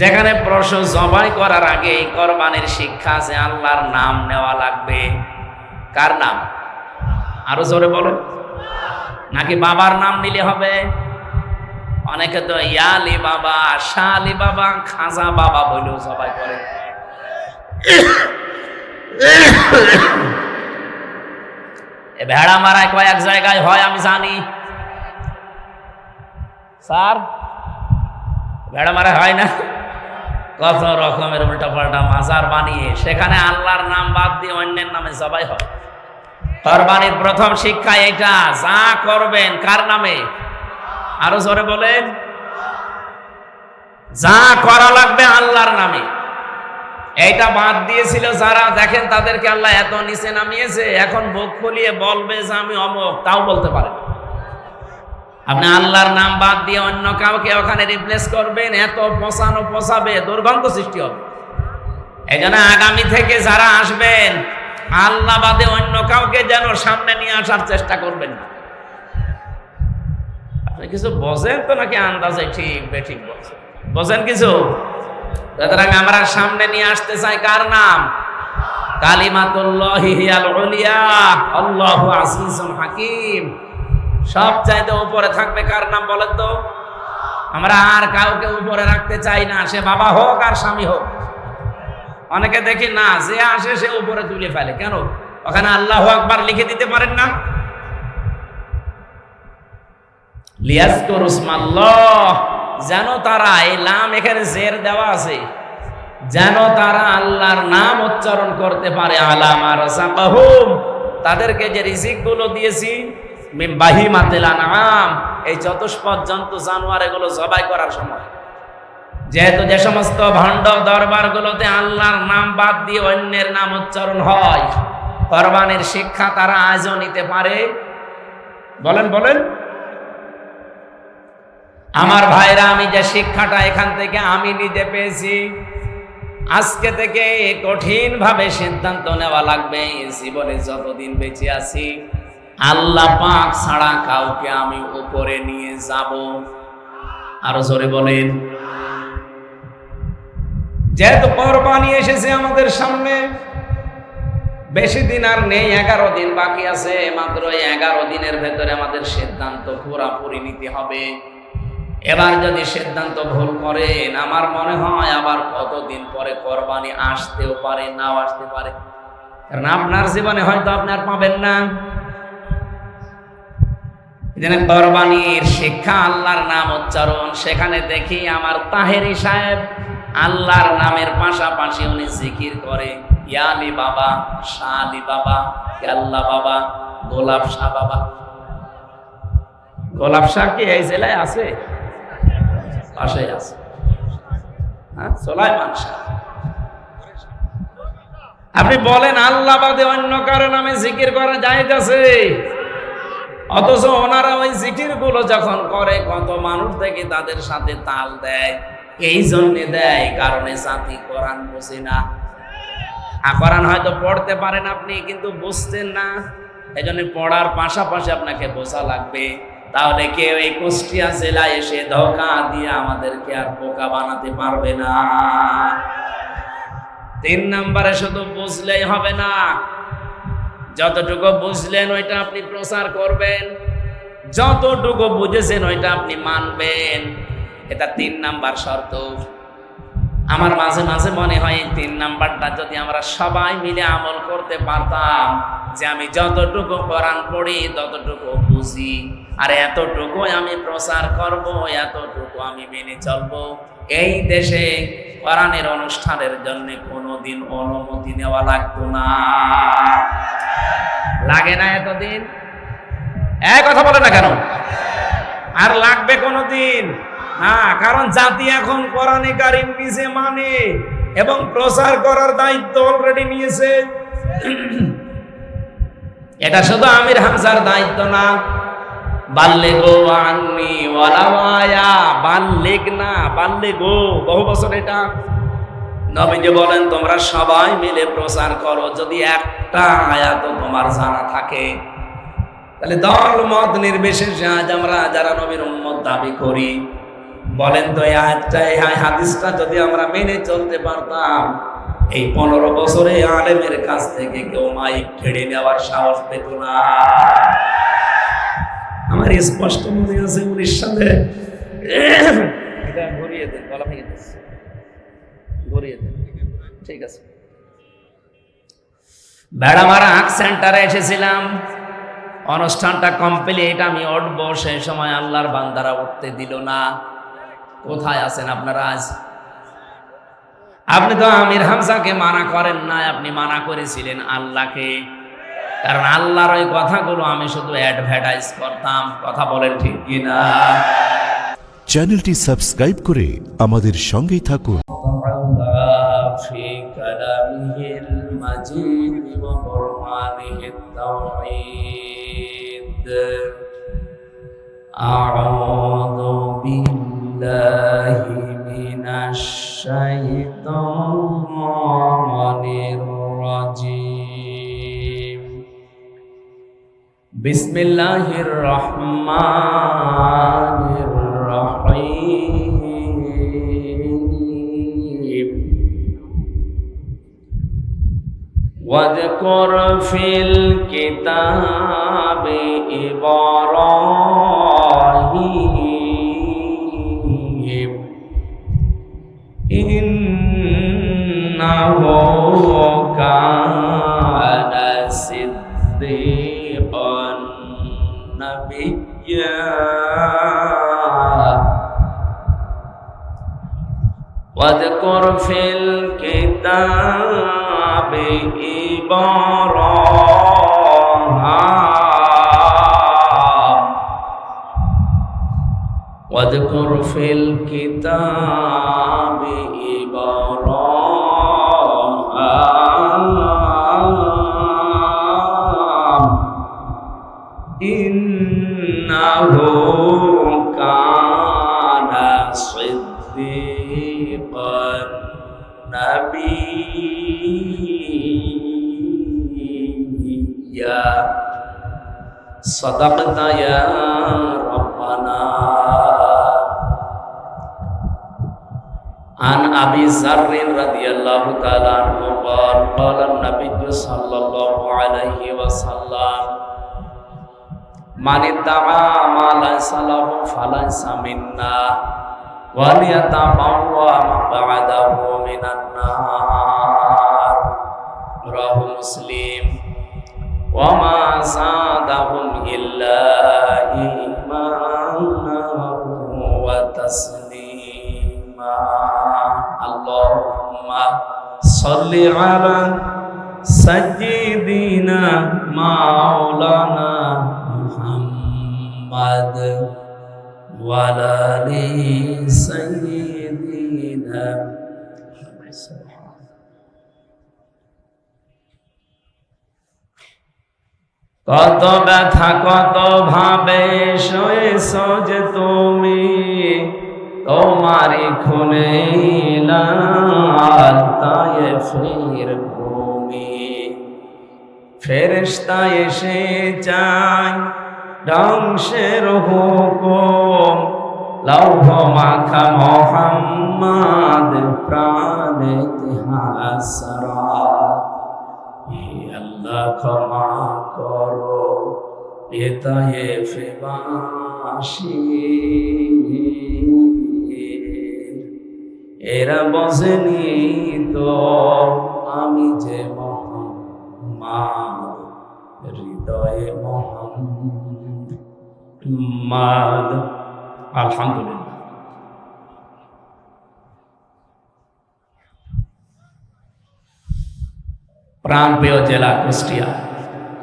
যেখানে প্রশ্ন জবাই করার আগে এই কোরবানির শিক্ষা আছে আল্লাহর নাম নেওয়া লাগবে। কার নাম? আরও জোরে বলো। নাকি বাবার নাম নিলে হবে? অনেকে তো ইয়ালি বাবা, শালি বাবা, খাজা বাবা বলেও সবাই করে। ভেড়া মারায় কয়েক জায়গায় হয়, আমি জানি। স্যার, ভেড়া মারা হয় না? কত রকমের উল্টা পাল্টা মাজার বানিয়ে সেখানে আল্লাহর নাম বাদ দিয়ে অন্যের নামে সবাই হয়। কোরবানির প্রথম শিক্ষা এটা, যা করবেন কার নামে? আরও জোরে বলেন। যা করা লাগবে আল্লাহর নামে। এইটা বাদ দিয়েছিল যারা, দেখেন তাদেরকে আল্লাহ এত নিচে নামিয়েছে, এখন বুক ফুলিয়ে বলবে যে আমি অমক, তাও বলতে পারে না। আপনি আল্লাহর নাম বাদ দিয়ে অন্য কাউকে ওখানে রিপ্লেস করবেন, এত পচানো পচাবে দুর্গন্ধ সৃষ্টি হবে। এই জন্য আগামী থেকে যারা আসবেন, আল্লাহ বাদে অন্য কাউকে যেন সামনে নিয়ে আসার চেষ্টা করবেন না। আপনি কিছু বোঝেন তো নাকি আন্দাজে ঠিক, বেঠিক বলছেন বোঝেন কিছু? সুতরাং আমরা সামনে নিয়ে আসতে চাই কার নাম? কালিমাতুল্লাহি আল্লাহু আজিজুল হাকিম। সব চাইতে উপরে থাকবে কার নাম বলেন তো? আমরা আর কাউকে উপরে রাখতে চাই না, সে বাবা হোক আর স্বামী হোক। অনেকে দেখি না, যে আসে সে উপরে তুলে ফেলে। কেন? ওখানে আল্লাহ আকবার লিখে দিতে পারেন না? যেন তারা এই নাম এখানে জের দেওয়া আছে, যেন তারা আল্লাহর নাম উচ্চারণ করতে পারে। আলাম আর তাদেরকে যে রিজিকগুলো দিয়েছি মিম বাহিমাতিল আনআম। এই চতুষ্পদ জন্তু জানোয়ার এগুলো জবাই করার সময়। যেহেতু যে সমস্ত ভণ্ড দরবারগুলোতে আল্লাহর নাম বাদ দিয়ে অন্যের নাম উচ্চারণ হয়, কোরবানির শিক্ষা তারা আজও নিতে পারে। বলেন বলেন। আমার ভাইরা, আমি যে শিক্ষাটা এখান থেকে আমি নিতে পেয়েছি, আজকে থেকে কঠিন ভাবে সিদ্ধান্ত নেওয়া লাগবে। জীবনে যতদিন বেঁচে আছি আল্লাহ পাক ছাড়া কাউকে আমি উপরে নিয়ে যাব। আরও জোরে বলেন। যেহেতু কোরবানি এসেছে আমাদের সামনে, বেশি দিন আর নেই, এগারো দিন বাকি আছে, মাত্র এগারো দিনের ভেতরে আমাদের সিদ্ধান্ত পুরাপুরি নিতে হবে। এবার যদি সিদ্ধান্ত ভুল করেন, আমার মনে হয় আবার কতদিন পরে কোরবানি আসতেও পারে, নাও আসতে পারে। কারণ আপনার জীবনে হয়তো আপনি আর পাবেন না। এখানে কোরবানির শিক্ষা, আল্লাহর নাম উচ্চারণ। সেখানে দেখি আমার তাহেরি সাহেব আল্লাহর নামের পাশাপাশি উনি জিকির করে ইয়ালি বাবা, শাহ আলী বাবা আল্লাহ বাবা, গোলাপ শাহ বাবা। গোলাপ শাহ কি এই জেলায় আছে? পাশে আছে। হ্যাঁ সোলাইমান শাহ। আপনি বলেন, আল্লাহ বাদে অন্য কারও নামে জিকির করা যাইতেছে? অথচ ওনারা ওই জিকিরগুলো যখন করে, কত মানুষ থেকে তাদের সাথে তাল দেয়। এই জন্যে দেয়, কারণে জাতি কোরআন বুঝে না। কোরআন হয়তো পড়তে পারেন আপনি, কিন্তু বুঝতেন না। এই জন্য পড়ার পাশাপাশি আপনাকে বোঝা লাগবে। তাহলে কেউ এই কুষ্টিয়া জেলায় এসে ধোকা দিয়ে আমাদেরকে আর পোকা বানাতে পারবে না। তিন নম্বরে শুধু বুঝলেই হবে না। যতটুকু বুঝলেন ওইটা আপনি প্রচার করবেন, যতটুকু বুঝেছেন ওইটা আপনি মানবেন। এটা তিন নাম্বার শর্ত। আমার মাঝে মাঝে মনে হয় এই তিন নাম্বারটা যদি আমরা সবাই মিলে আমল করতে পারতাম যে আমি যতটুকু কোরআন পড়ি, ততটুকু বুঝি। আর এতটুকু আমি প্রচার করব, এতটুকু আমি মেনে চলবো। এই দেশে কোরআনের অনুষ্ঠানের জন্য কোনোদিন অনুমতি নেওয়া লাগতো না। লাগে না এতদিন? এক কথা বলে না কেন? আর লাগবে কোনোদিন? না, কারণ জাতি এখন কোরআনে কারিম নিজে মানে এবং প্রচার করার দায়িত্ব অলরেডি নিয়েছে। এটা শুধু আমির হামজার দায়িত্ব না বাল্লে গো আননি ওয়ালাওয়ায়া বাল্লেগ না, বাল্লে গো, বহু বছর এটা। নবীজি বলেন, তোমরা সবাই মিলে প্রচার করো, যদি একটা আয়াত তোমার জানা থাকে। তাহলে দল, মত নির্বিশেষে আজ আমরা যারা নবীর উম্মত দাবি করি, বলেন তো এই এই হাদিসটা যদি আমরা মেনে চলতে পারতাম, এই পনেরো বছরে আলেমের কাছ থেকে কেউ মাইক ঠেড়ে নেওয়ার সাহস পেত না। আমার স্পষ্ট মনে আছে উনিশ সালে। ঘুরিয়ে দেন গলা ঠিক আছে। বেড়ামারা আঁক সেন্টারে এসেছিলাম। অনুষ্ঠানটা কমপ্লিট, আমি উঠবো। সেই সময় আল্লাহর বান্দারা উঠতে দিল না। কোথায় আছেন আপনারা আজ? আপনি তো আমির হামসাকে মানা করেন না আপনি মানা করেছিলেন আল্লাহকে। কারণ আল্লাহর ওই কথাগুলো আমি শুধু অ্যাডভার্টাইজ করতাম কথা বলেন ঠিক কিনা চ্যানেলটি সাবস্ক্রাইব করে আমাদের সঙ্গেই থাকুন في كلامه المجيد وقرآنه التوحيد أعوذ بالله من الشيطان الرجيم بسم الله الرحمن الرحيم واذكر في الكتاب إبراهيم واذكر في الكتاب إبراهيم واذكر في الكتاب إبراهيم إنه كان صدقت يا ربنا عن أبي ذر رضي الله تعالى عنه قال قال النبي صلى الله عليه وسلم من ادعى ما ليس له فليس منا وليتبوأ مقعده من النار رواه مسلم وما زادهم إلا إيمانا وتسليما. اللهم صل على سيدنا مولانا محمد وعلى آل سيدنا কত ব্যথা, কত ভাবে শোয়েছ যে তুমি তোমারি খুনে তাই ফির ভূমি। ফেরেশতা এসে যায় ধ্বংসের হুকুম লৌহ মাখা মোহাম্মদ প্রাণে হাসরা হে আল্লাহ ক্ষমা করো এতায়ে ফেবাসি। এরা বসেনি তো আমি যে মহাম্মাদ হৃদয়ে মোহাম্মদ আলহামদুলিল্লাহ। প্রাণপ্রিয় জেলা কুষ্টিয়া,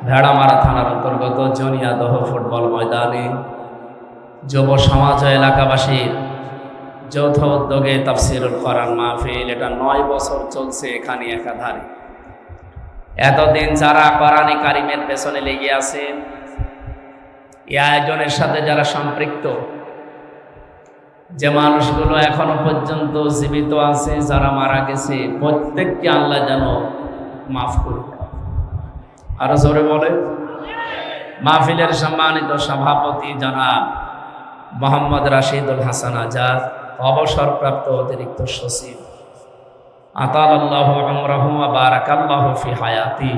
ভেড়ামারা থানার অন্তর্গত জনিয়াদহ ফুটবল ময়দানে যুব সমাজ এলাকাবাসীর যৌথ উদ্যোগে তাফসিরুল কোরআন মাহফিল। এটা নয় বছর চলছে এখানে একাধারে। এতদিন যারা করানি কারিমের পেছনে লেগে আছেন, এই আয়োজনের সাথে যারা সম্পৃক্ত, যে মানুষগুলো এখনও পর্যন্ত জীবিত আছে, যারা মারা গেছে, প্রত্যেককে আল্লাহ যেন মাফ করুন আরও জোরে বলে। মাহফিলের সম্মানিত সভাপতি জনাব মোহাম্মদ রাশিদুল হাসান আজাদ, অবসরপ্রাপ্ত অতিরিক্ত সচিব। বারাকাল্লাহ ফি হায়াতি।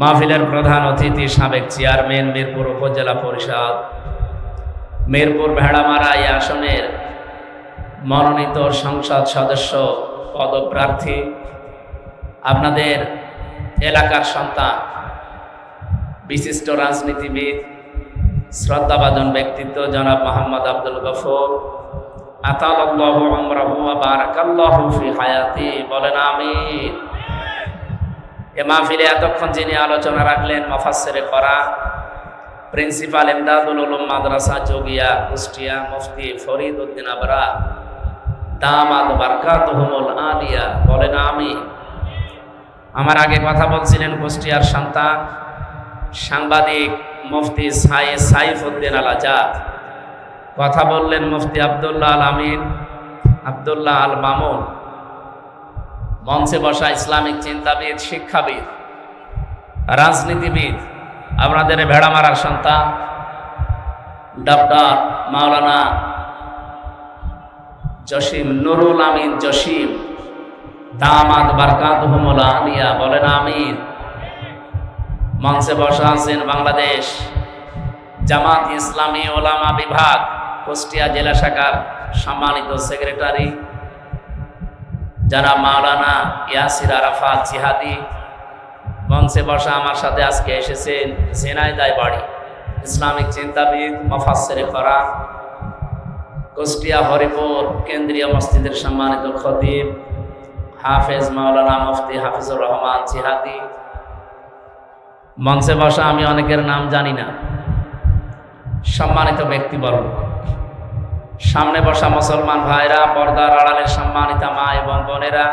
মাহফিলের প্রধান অতিথি সাবেক চেয়ারম্যান মিরপুর উপজেলা পরিষদ। মিরপুর ভেড়ামারা এই আসনের মনোনীত সংসদ সদস্য, পদপ্রার্থী আপনাদের এলাকার সন্তান, বিশিষ্ট রাজনীতিবিদ, শ্রদ্ধাভাজন ব্যক্তিত্ব জনাব মোহাম্মদ আব্দুল গফর। হায়াতি। বলেন আমিন। এ এতক্ষণ যিনি আলোচনা রাখলেন করা, প্রিন্সিপাল কুষ্টিয়া ফরিদ বলেন আমিন। আমার আগে কথা বলছিলেন কুষ্টিয়ার সন্তান সাংবাদিক মুফতি সাই সাইফুদ্দিন আল আজাদ কথা বললেন মুফতি আবদুল্লাহ আল আমিন আবদুল্লাহ আল মামুন মঞ্চে বসা ইসলামিক চিন্তাবিদ, শিক্ষাবিদ, রাজনীতিবিদ, আপনাদের ভেড়া মারার সন্তান ডক্টর মাওলানা জসিম নুরুল আমিন জসিম দামাদ বারকাত আলিয়া বলেন আমিন। মঞ্চে বসা আছেন বাংলাদেশ জামাত ইসলামী ওলামা বিভাগ, কুষ্টিয়া জেলা শাখার সম্মানিত সেক্রেটারি, যারা মাওলানা ইয়াসির আরাফাত জিহাদি মঞ্চে বসা আমার সাথে আজকে এসেছেন ঝেনাইদায় বাড়ি, ইসলামিক চিন্তাবিদ মফাসেরে করা কুষ্টিয়া হরিপুর কেন্দ্রীয় মসজিদের সম্মানিত খতিব হাফেজ মাওলানা মুফতি হাফিজুর রহমান জিহাদি। মঞ্চে বসা আমি অনেকের নাম জানি না। সম্মানিত ব্যক্তিবর্গ। সামনে বসা মুসলমান ভাইরা, পর্দার আড়ালের সম্মানিতা মা এবং বোনেরা,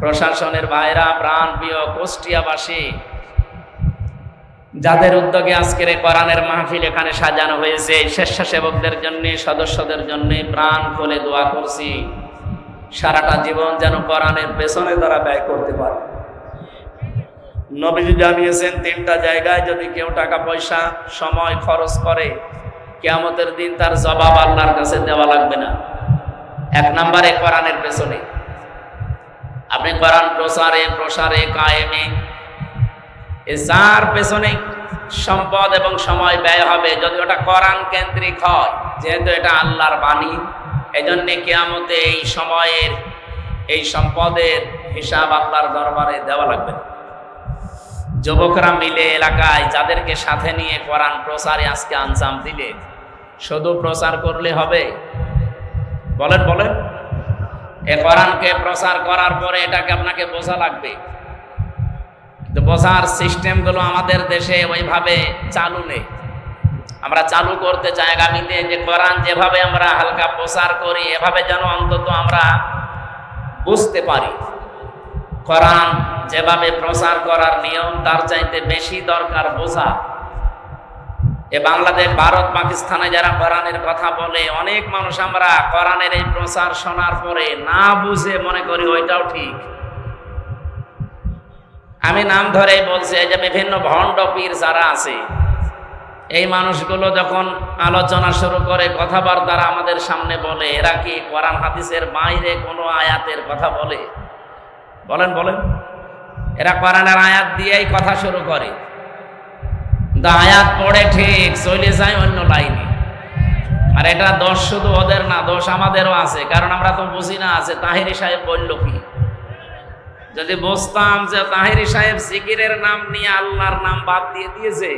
প্রশাসনের ভাইরা প্রাণ প্রিয় কুষ্টিয়াবাসী, যাদের উদ্যোগে আজকের এই কোরআনের মাহফিল এখানে সাজানো হয়েছে, স্বেচ্ছাসেবকদের জন্য, সদস্যদের জন্য প্রাণ খুলে দোয়া করছি। সারাটা জীবন যেন কোরআনের পেছনে তারা ব্যয় করতে পারে। নবীজি জানিয়েছেন, তিনটা জায়গায় যদি কেউ টাকা, পয়সা, সময় খরচ করে, কেয়ামতের দিন তার জবাব আল্লাহর কাছে দেওয়া লাগবে না। এক নম্বরে কোরআনের পেছনে। আপনি কোরআন প্রসারে প্রসারে, কায়েমে, এ যার পেছনে সম্পদ এবং সময় ব্যয় হবে, যদি ওটা কোরআন কেন্দ্রিক হয়, যেহেতু এটা আল্লাহর বাণী এই জন্যে কেয়ামতে এই সময়ের, এই সম্পদের হিসাব আল্লাহর দরবারে দেওয়া লাগবে। যুবকরা মিলে এলাকায় যাদেরকে সাথে নিয়ে কোরআন প্রচারে আজকে আঞ্জাম দিলে, শুধু প্রচার করলে হবে? বলেন বলেন। এ কোরআনকে প্রচার করার পরে এটাকে আপনাকে বোঝা লাগবে। কিন্তু বোঝার সিস্টেমগুলো আমাদের দেশে ওইভাবে চালু নেই। আমরা চালু করতে চাই আগামীতে যে কোরআন যেভাবে আমরা হালকা প্রচার করি, এভাবে যেন অন্তত আমরা বুঝতে পারি। কোরআন যেভাবে প্রচার করার নিয়ম, তার চাইতে বেশি দরকার বোঝা। এ বাংলাদেশ, ভারত, পাকিস্তানে যারা কোরআনের কথা বলে, অনেক মানুষ আমরা কোরআনের এই প্রচার শোনার পরে না বুঝে মনে করি ওইটাও ঠিক। আমি নাম ধরে বলছি, এই যে বিভিন্ন ভণ্ড পীর যারা আছে এই মানুষগুলো যখন আলোচনা শুরু করে কথাবার্তা আমাদের সামনে বলে, এরা কি কোরআন হাদিসের বাইরে কোনো আয়াতের কথা বলে? বলেন বলেন। এরা কোরআনের আয়াত দিয়েই কথা শুরু করে। কিন্তু আয়াত পড়ে ঠিক চলে যায় অন্য লাইনে। আর এটা দোষ শুধু ওদের না, দোষ আমাদেরও আছে। কারণ আমরা তো বুঝি না আছে তাহিরি সাহেব বলল কি। যদি বুঝতাম যে তাহিরি সাহেব জিকিরের নাম নিয়ে আল্লাহর নাম বাদ দিয়ে দিয়েছে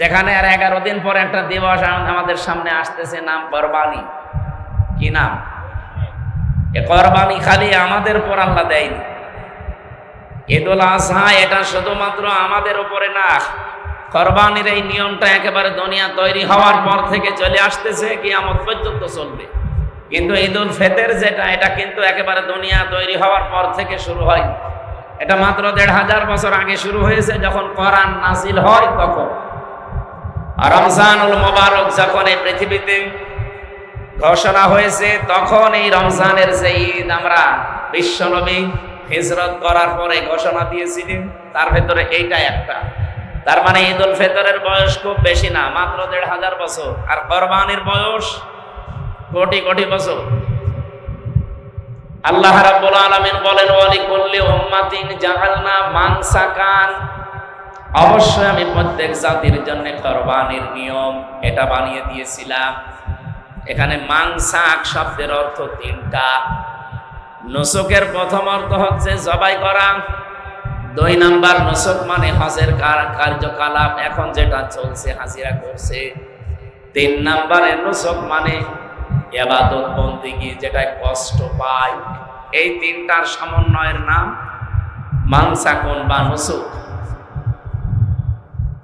যেখানে আর এগারো দিন পরে একটা দিবস আমাদের সামনে আসতেছে নাম কোরবানি। কি নাম? এ কোরবানি খালি আমাদের উপর আল্লাহ দেয়নি। ঈদুল আজহা এটা শুধুমাত্র আমাদের উপরে না, কোরবানির এই নিয়মটা একেবারে দুনিয়া তৈরি হওয়ার পর থেকে চলে আসতেছে কি আমার পর্যন্ত চলবে। কিন্তু ঈদুল ফেতের যেটা, এটা কিন্তু একেবারে দুনিয়া তৈরি হওয়ার পর থেকে শুরু হয় এটা মাত্র দেড় হাজার বছর আগে শুরু হয়েছে, যখন কোরআন নাসিল হয় তখন। রমজানুল মোবারক যখন এই পৃথিবীতে ঘোষণা হয়েছে, তখন এই রমজানের যে ঈদ আমরা বিশ্বনবী হিজরত করার পরে ঘোষণা দিয়েছিলেন, তার ভেতরে এইটা একটা। তার মানে ঈদ উল ফেতরের বয়স খুব বেশি না, মাত্র দেড় হাজার বছর। আর কোরবানির বয়স কোটি কোটি বছর। আল্লাহ রাব্বুল আলামিন বলেন ওয়ালি কুল্লি উম্মাতিন জাআলনা মানসাকান অবশ্যই আমি প্রত্যেক জাতির জন্য কোরবানির নিয়ম এটা বানিয়ে দিয়েছিলাম। এখানে মাংসাক শব্দের অর্থ তিনটা। নসকের প্রথম অর্থ হচ্ছে জবাই করা। দুই নাম্বার, নসক মানে হজের কার- কার্যকলাপ। এখন যেটা চলছে, হাজিরা করছে। তিন নাম্বারে, নসক মানে এবাদত বন্দিগি যেটা কষ্ট পায়। এই তিনটার সমন্বয়ের নাম মাংসাকুন বা নসুক।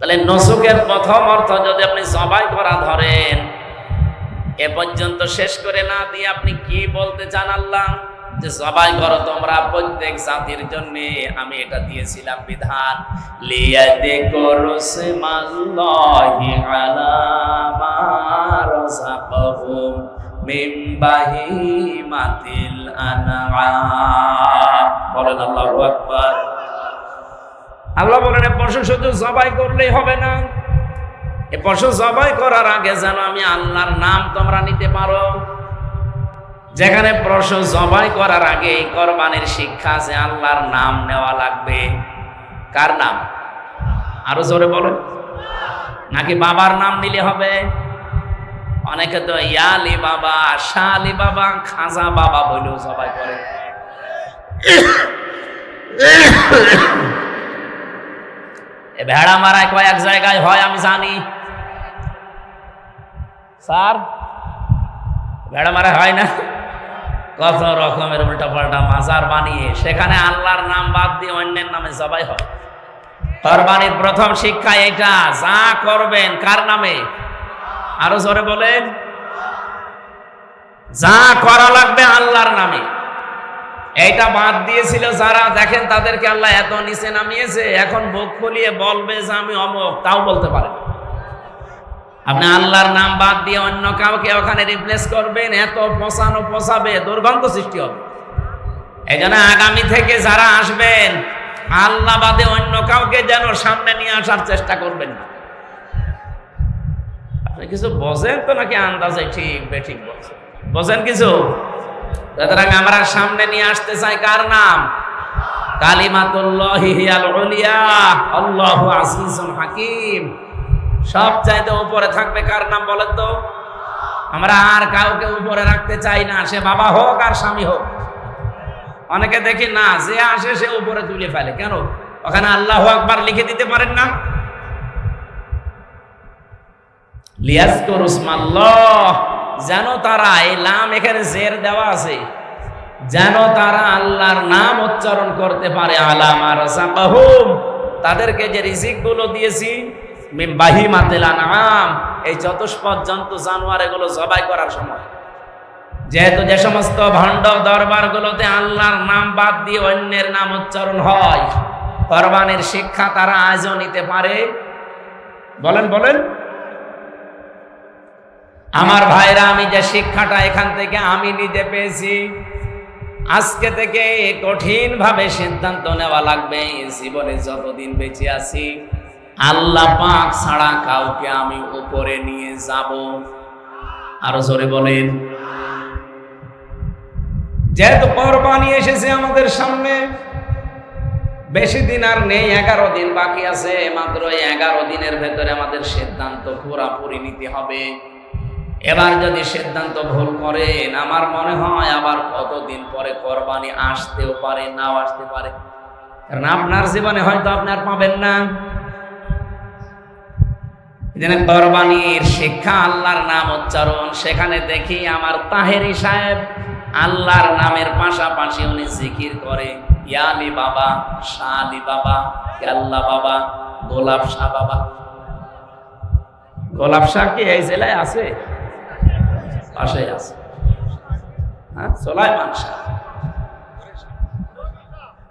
তাহলে নসুকের প্রথম অর্থ যদি আপনি জবাই করা ধরেন, এ পর্যন্ত শেষ করে না দিয়ে আপনি কি বলতে চান আল্লাহ? যে সবাই করো তোমরা প্রত্যেক জাতির জন্য, আমি এটা দিয়েছিলাম বিধান। লিয়াদে করসমাল্লাহি আলা মা রাযাকাহুম বাহিমাতিল আনআম। বলেন আল্লাহু আকবার। আল্লাহ বলেন পশু শুধু জবাই করলেই হবে না। এ পশু জবাই করার আগে যেন আমি আল্লাহর নাম তোমরা নিতে পারো। যেখানে পশু জবাই করার আগে এই কোরবানির শিক্ষা আছে, আল্লাহর নাম নেওয়া লাগবে। কার নাম? আরও জোরে বলো নাকি বাবার নাম নিলে হবে? অনেকে তো ইয়ালি বাবা শালি বাবা, খাজা বাবা বলেও জবাই করে। ভেড়া মারায় কয়েক জায়গায় হয়, আমি জানি। স্যার, ভেড়া মারা হয় না? কত রকমের উল্টা পাল্টা মাজার বানিয়ে সেখানে আল্লাহর নাম বাদ দিয়ে অন্যের নামে সবাই হয়। কোরবানির প্রথম শিক্ষা এটা যা করবেন, কার নামে? আরও জোরে বলেন। যা করা লাগবে আল্লাহর নামে। এইটা বাদ দিয়েছিল যারা। দেখেন তাদেরকে আল্লাহ এত নিচে নামিয়েছে, এখন বুক ফুলিয়ে বলবে যে আমি অমক, তাও বলতে পারে। আপনি আল্লাহর নাম বাদ দিয়ে অন্য কাউকে ওখানে রিপ্লেস করবেন, এত পচানো পচাবে, দুর্গন্ধ সৃষ্টি হবে। এই জন্য আগামী থেকে যারা আসবেন, আল্লাহ বাদে অন্য কাউকে যেন সামনে নিয়ে আসার চেষ্টা করবেন না। আপনি কিছু বোঝেন তো নাকি আন্দাজে ঠিক বেঠিক বলছেন? বোঝেন কিছু? সুতরাং আমরা সামনে নিয়ে আসতে চাই কার নাম? হাকিম। সব চাইতে উপরে থাকবে কার নাম বলেন তো? আমরা আর কাউকে উপরে রাখতে চাই না, সে বাবা হোক আর স্বামী হোক। অনেকে দেখি না, যে আসে সে উপরে তুলে ফেলে। কেন? ওখানে আল্লাহ আকবার লিখে দিতে পারেন না? লিয়াজকুর উসমাল্লাহ যেন তারা এই লাম এখানে জের দেওয়া আছে। যেন তারা আল্লাহর নাম উচ্চারণ করতে পারে। আলাম আর। তাদেরকে যে রিজিকগুলো দিয়েছি, মিন বাহিমাতিল আনআম। এই চতুষ্পদ জন্তু জানোয়ার এগুলো জবাই করার সময়। যেহেতু যে সমস্ত ভণ্ড দরবারগুলোতে আল্লাহর নাম বাদ দিয়ে অন্যের নাম উচ্চারণ হয়, কোরবানির শিক্ষা তারা আজও নিতে পারে। বলেন বলেন। আমার ভাইরা, আমি যে শিক্ষাটা এখান থেকে আমি নিতে পেয়েছি, আজকে থেকে কঠিন ভাবে সিদ্ধান্ত নেওয়া লাগবে জীবনে যতদিন বেঁচে আছি, আল্লাহ পাক ছাড়া কাউকে আমি উপরে নিয়ে যাব। আরও জোরে বলেন। যেহেতু কোরবানি এসেছে আমাদের সামনে, বেশি দিন আর নেই, এগারো দিন বাকি আছে, মাত্র এগারো দিনের ভেতরে আমাদের সিদ্ধান্ত পুরাপুরি নিতে হবে। এবার যদি সিদ্ধান্ত ভুল করেন, আমার মনে হয় আবার কতদিন পরে কোরবানি আসতেও পারে, নাও আসতে পারে। কারণ আপনার জীবনে হয়তো আপনার পাবেন না। কোরবানির শিক্ষা আল্লাহর নাম উচ্চারণ। সেখানে দেখি আমার তাহেরি সাহেব আল্লাহর নামের পাশাপাশি উনি জিকির করে ইয়ালি বাবা, শাহ বাবা আল্লাহ বাবা, গোলাপ শাহ বাবা। গোলাপ শাহ কি এই জেলায় আছে? আছে। হ্যাঁ? সোলাইমান শাহ।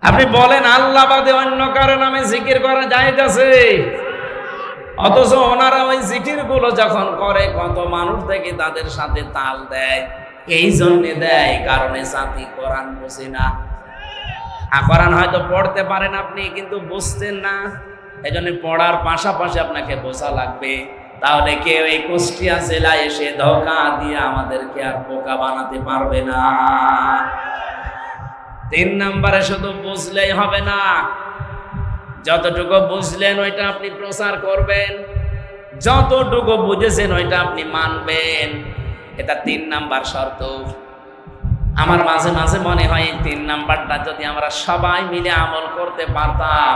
আপনি বলেন আল্লাহ বাদে অন্য কারও নামে জিকির করা যাইতেছে। অথচ ওনারা ওই জিকিরগুলো যখন করে কত মানুষ দেখে তাদের সাথে তাল দেয়। এই জন্য দেয় কারণে জাতি কোরআন বোঝে না। আর কোরআন হয়তো পড়তে পারেন আপনি কিন্তু বুঝতেন না। এই পড়ার পাশাপাশি আপনাকে বোঝা লাগবে। তাহলে কেউ এই কুষ্টিয়া জেলায় এসে ধোকা দিয়ে আমাদেরকে আর পোকা বানাতে পারবে না। তিন নম্বরে শুধু বুঝলেই হবে না, যতটুকু বুঝলেন ওইটা আপনি প্রচার করবেন, যতটুকু বুঝেছেন ওইটা আপনি মানবেন। এটা তিন নাম্বার শর্ত। আমার মাঝে মাঝে মনে হয় এই তিন নাম্বারটা যদি আমরা সবাই মিলে আমল করতে পারতাম,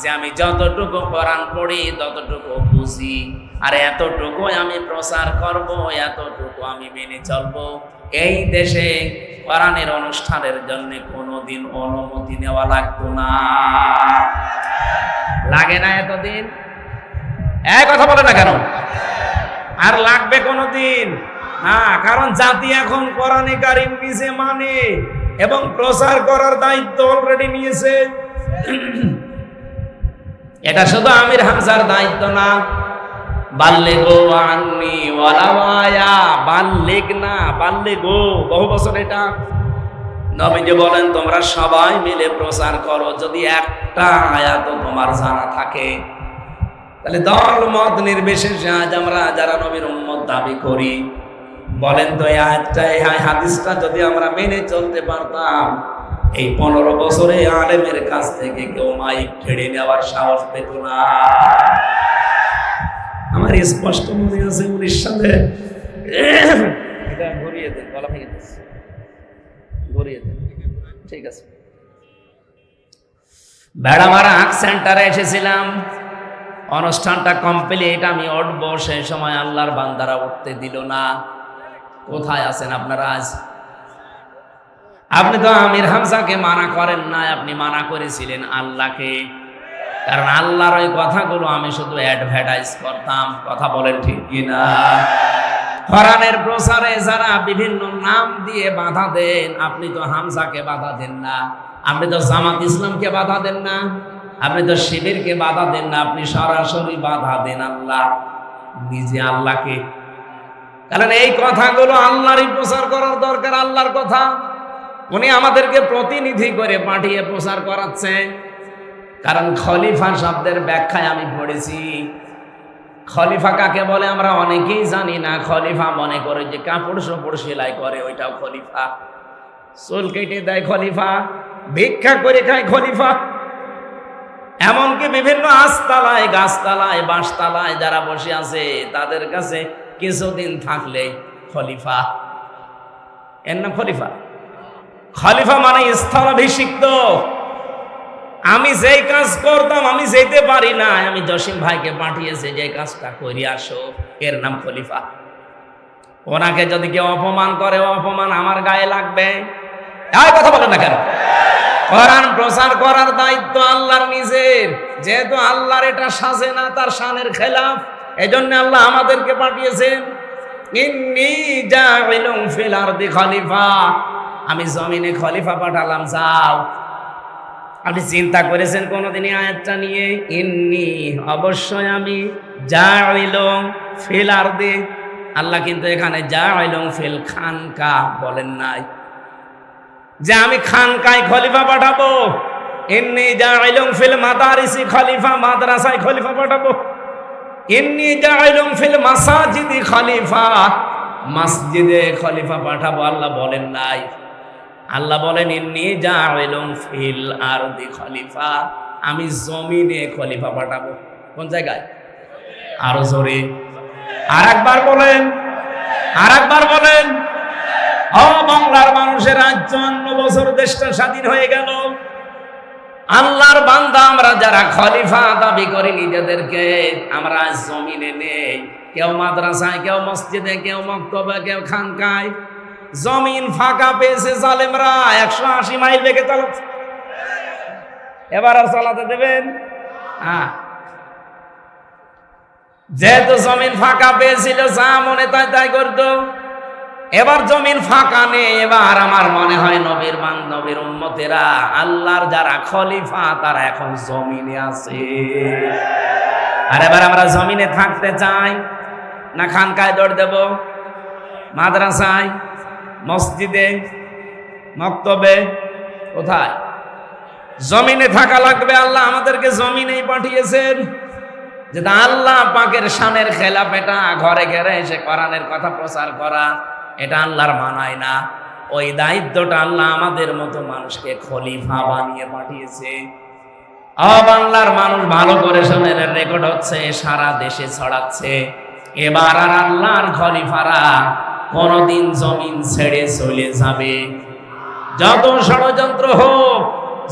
যে আমি যতটুকু কোরআন পড়ি, ততটুকু বুঝি। আর এতটুকু আমি প্রচার করব, এতটুকু আমি মেনে চলবো। এই দেশে কোরআনের অনুষ্ঠানের জন্য কোনোদিন অনুমতি নেওয়া লাগতো না। লাগে না এতদিন? এক কথা বলে না কেন? আর লাগবে কোনোদিন? হ্যাঁ কারণ জাতি এখন কোরআনে কারিম নিজে মানে এবং প্রচার করার দায়িত্ব অলরেডি নিয়েছে। এটা শুধু আমির হামজার দায়িত্ব না বাল্লে গো আননি ওয়ালাওয়ায়া বাল্লেগ না, বাল্লে গো, বহু বছর এটা। নবীজি বলেন, তোমরা সবাই মিলে প্রচার করো, যদি একটা আয়াত তোমার জানা থাকে। তাহলে দল মত নির্বিশেষে আজ আমরা যারা নবীর উম্মত দাবি করি, বলেন তো এই আয়াতটা, এই হাদিসটা যদি আমরা মেনে চলতে পারতাম, এই পনেরো বছরে আলেমের কাছ থেকে কেউ মাইক ঠেড়ে নেওয়ার সাহস পেত না। আমার স্পষ্ট মনে আছে উনিশ সালে ঠিক আছে। সেন্টারে এসেছিলাম। অনুষ্ঠানটা আমি সময় আল্লাহর বান্দারা উঠতে দিল না। কোথায় আছেন আপনারা আজ? আপনি তো আমির হামসাকে মানা করেন না আপনি মানা করেছিলেন আল্লাহকে। কারণ আল্লাহর ওই কথাগুলো আমি শুধু অ্যাডভার্টাইজ করতাম, কথা বলেন ঠিক কিনা? কোরআনের প্রচারে যারা বিভিন্ন নাম দিয়ে বাধা দেন, আপনি তো হামজাকে বাধা দেন না, আপনি তো জামাত ইসলামকে বাধা দেন না, আপনি তো শিবিরকে বাধা দেন না, আপনি সরাসরি বাধা দেন আল্লাহ, নিজে আল্লাহকে। কারণ এই কথাগুলো আল্লাহরই প্রচার করার দরকার, আল্লাহর কথা। উনি আমাদেরকে প্রতিনিধি করে পাঠিয়ে প্রচার করাচ্ছে কারণ খলিফা শব্দের ব্যাখ্যায় আমি পড়েছি। খলিফা কাকে বলে আমরা অনেকেই জানি না। খলিফা মনে করে যে কাপড় সোপড় সেলাই করে, ওইটাও খলিফা। চুল কেটে দেয় খলিফা, ভিক্ষা করে খায় খলিফা। এমনকি বিভিন্ন আস্তালায়, গাছতালায়, বাঁশতালায় যারা বসে আছে, তাদের কাছে কিছুদিন থাকলে খলিফা। এর নাম খলিফা। খলিফা মানে স্থলাভিষিক্ত। আমি যেই কাজ করতাম, আমি যেতে পারি না আমি জসিম ভাইকে পাঠিয়েছে, যে কাজটা করি আসো। এর নাম খলিফা। ওনাকে যদি কেউ অপমান করে অপমান আমার গায়ে লাগবে। আর কথা বলে না কেন? কোরআন প্রচার করার দায়িত্ব আল্লাহর নিজের। যেহেতু আল্লাহর এটা সাজে না, তার শানের খেলাফ। এই জন্য আল্লাহ আমাদেরকে পাঠিয়েছেন ফিল খলিফা। আমি জমিনে খলিফা পাঠালাম, যাও। আপনি চিন্তা করেছেন কোনোদিনই আয়াতটা নিয়ে? ইন্নি, অবশ্যই আমি জাইলুম ফিল দে আল্লাহ কিন্তু এখানে জাইলুম ফিল খানকা বলেন নাই। যে আমি খানকায় খলিফা পাঠাবো এমনি জাইলুম ফিল মাদারিসি খলিফা, মাদ্রাসায় খলিফা পাঠাবো। এমনি জাইলুম ফিল মাসাজিদি খলিফা, মসজিদে খলিফা পাঠাবো, আল্লাহ বলেন নাই। আল্লাহ বলেন, ইন্নি জাইলুম ফিল আরদি খলিফা। আমি জমিনে খলিফা পাঠাবো। কোন জায়গায়? আরও জোরে। আর একবার বলেন আর একবার বলেন বাংলার মানুষের, আজ চুয়ান্ন বছর দেশটা স্বাধীন হয়ে গেল। আল্লাহর বান্দা, আমরা যারা খলিফা দাবি করি নিজেদেরকে, আমরা জমিনে নেই। কেউ মাদ্রাসায়, কেউ মসজিদে, কেউ মক্তবে, কেউ খানকায়। জমিন ফাঁকা পেয়েছে জালেমরা, একশো আশি মাইল বেগে চালাচ্ছে এবার আর চালাতে দেবেন? হ্যাঁ যেহেতু জমিন ফাঁকা পেয়েছিল, যা মনে তাই তাই করতো। এবার জমিন ফাঁকা নেই, এবার আমার মনে হয় নবীর মান নবীর আল্লাহর যারা খলিফা, তারা এখন জমিনে আছে। আর এবার আমরা জমিনে থাকতে চাই, না খানকায় দৌড় দেব, মাদ্রাসায়? মসজিদে, মক্তবে, কোথায়? জমিনে থাকা লাগবে, আল্লাহ আমাদেরকে জমিনেই পাঠিয়েছেন। যেটা আল্লাহ পাকের শানের খেলাফ, এটা ঘরে ঘরে এসে কোরআনের কথা প্রচার করা, এটা আল্লাহর মানায় না। ওই দায়িত্বটা আল্লাহ আমাদের মতো মানুষকে খলিফা বানিয়ে পাঠিয়েছে। বাংলার মানুষ ভালো করে শোনেন রেকর্ড হচ্ছে, সারা দেশে ছড়াচ্ছে। এবার আর আল্লাহর খলিফারা কোনদিন জমিন ছেড়ে চলে যাবে। যত ষড়যন্ত্র হোক,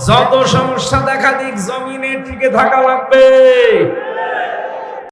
যত সমস্যা দেখা দিক, জমিনে টিকে থাকা লাগবে।